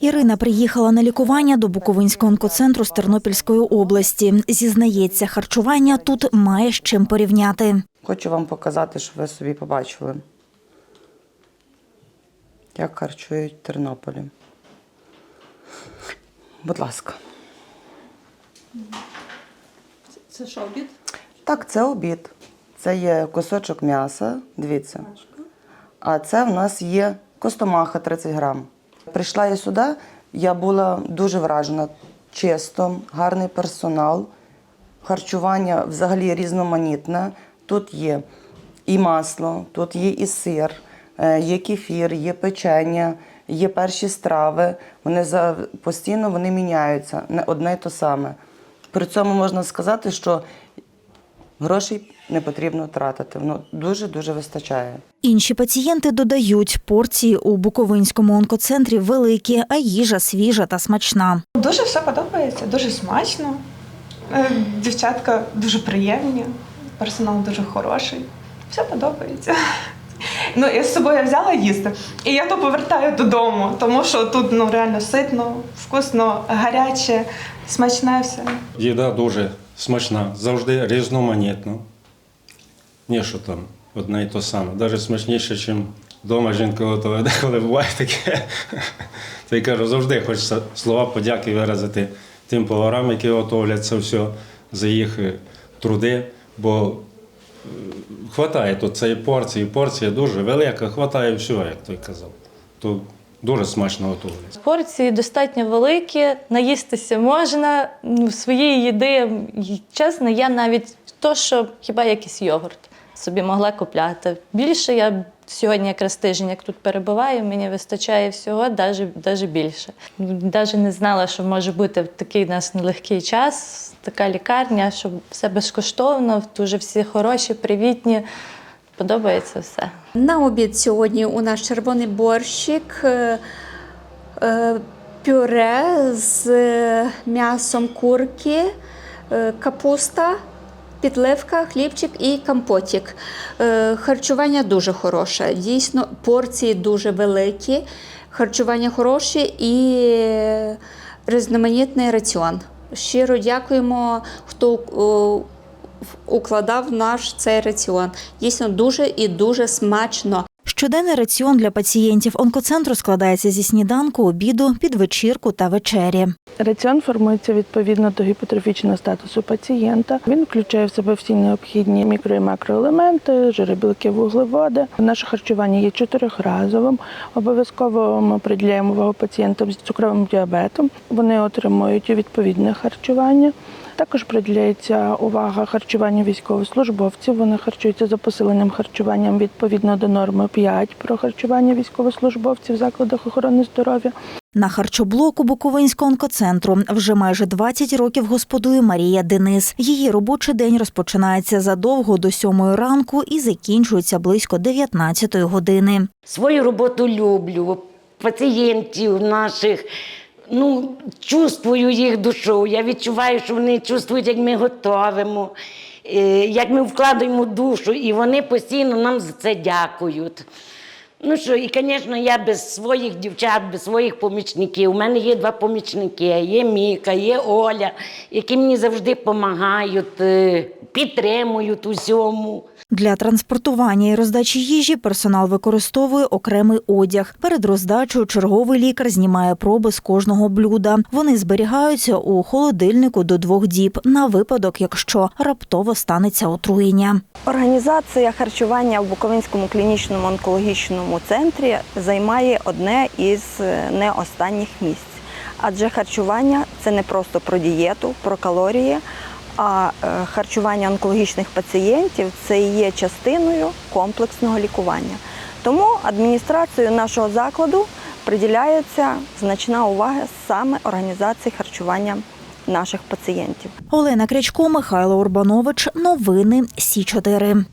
Ірина приїхала на лікування до Буковинського онкоцентру з Тернопільської області. Зізнається, харчування тут має з чим порівняти. Хочу вам показати, щоб ви собі побачили, як харчують в Тернополі. Будь ласка. Це що, обід? Так, це обід. Це є кусочок м'яса, дивіться. А це в нас є костомаха 30 грам. Прийшла я сюди, я була дуже вражена. Чисто, гарний персонал, харчування взагалі різноманітне. Тут є і масло, тут є і сир, е, є кефір, є печення, є перші страви. Вони постійно вони міняються, не одне й то саме. При цьому можна сказати, що грошей не потрібно тратити. Воно дуже-дуже вистачає. Інші пацієнти додають, порції у Буковинському онкоцентрі великі, а їжа свіжа та смачна. Дуже все подобається, дуже смачно. Е, Дівчатка дуже приємні, персонал дуже хороший. Все подобається. Ну, я з собою взяла їсти, і я то повертаю додому, тому що тут ну, реально ситно, вкусно, гаряче, смачне все. Їда дуже смачна, завжди різноманітна. Ні, що там одне і то саме. Навіть смачніше, ніж вдома жінка готує. Деколи буває таке. То я кажу, завжди хочеться слова подяки виразити тим поварам, які готовлять це все за їх е, труди. Бо е, хватає тут цієї порції, порція дуже велика, хватає всього, як той казав. То дуже смачно готовлять. Порції достатньо великі, наїстися можна. Ну, Своєї їди, чесно, я навіть то, що хіба якийсь йогурт собі могла купляти. Більше я сьогодні якраз тиждень, як тут перебуваю, мені вистачає всього, навіть більше. Навіть не знала, що може бути в такий у нас нелегкий час, така лікарня, що все безкоштовно, дуже всі хороші, привітні. Подобається все. На обід сьогодні у нас червоний борщик, е, е, пюре з е, м'ясом курки, капуста, підливка, хлібчик і компотик. Харчування дуже хороше. Дійсно, порції дуже великі, харчування хороше і різноманітний раціон. Щиро дякуємо, хто укладав наш цей раціон. Дійсно дуже і дуже смачно. Щоденний раціон для пацієнтів онкоцентру складається зі сніданку, обіду, підвечірку та вечері. Раціон формується відповідно до гіпотрофічного статусу пацієнта. Він включає в себе всі необхідні мікро і макроелементи, жири, білки, вуглеводи. Наше харчування є чотирьохразовим. Обов'язково ми приділяємо увагу пацієнтам з цукровим діабетом. Вони отримують відповідне харчування. Також приділяється увага харчуванню військовослужбовців. Вони харчуються за посиленим харчуванням відповідно до норми 5 про харчування військовослужбовців в закладах охорони здоров'я. На харчоблоку Буковинського онкоцентру вже майже 20 років господує Марія Денис. Її робочий день розпочинається задовго до 7 ранку і закінчується близько 19 години. Свою роботу люблю, пацієнтів наших. Ну, чувствую їх душу. Я відчуваю, що вони чувствують, як ми готуємо, е, як ми вкладаємо душу, і вони постійно нам за це дякують. Ну що, і, звісно, я без своїх дівчат, без своїх помічників. У мене є два помічники: є Міка, є Оля, які мені завжди допомагають, е, підтримують усьому. Для транспортування і роздачі їжі персонал використовує окремий одяг. Перед роздачею черговий лікар знімає проби з кожного блюда. Вони зберігаються у холодильнику до двох діб на випадок, якщо раптово станеться отруєння. Організація харчування в Буковинському клінічному онкологічному центрі займає одне із е, не останніх місць. Адже харчування це не просто про дієту, про калорії, а е, харчування онкологічних пацієнтів це є частиною комплексного лікування. Тому адміністрацією нашого закладу приділяється значна увага саме організації харчування наших пацієнтів. Олена Крячко, Михайло Урбанович. Новини Сі 4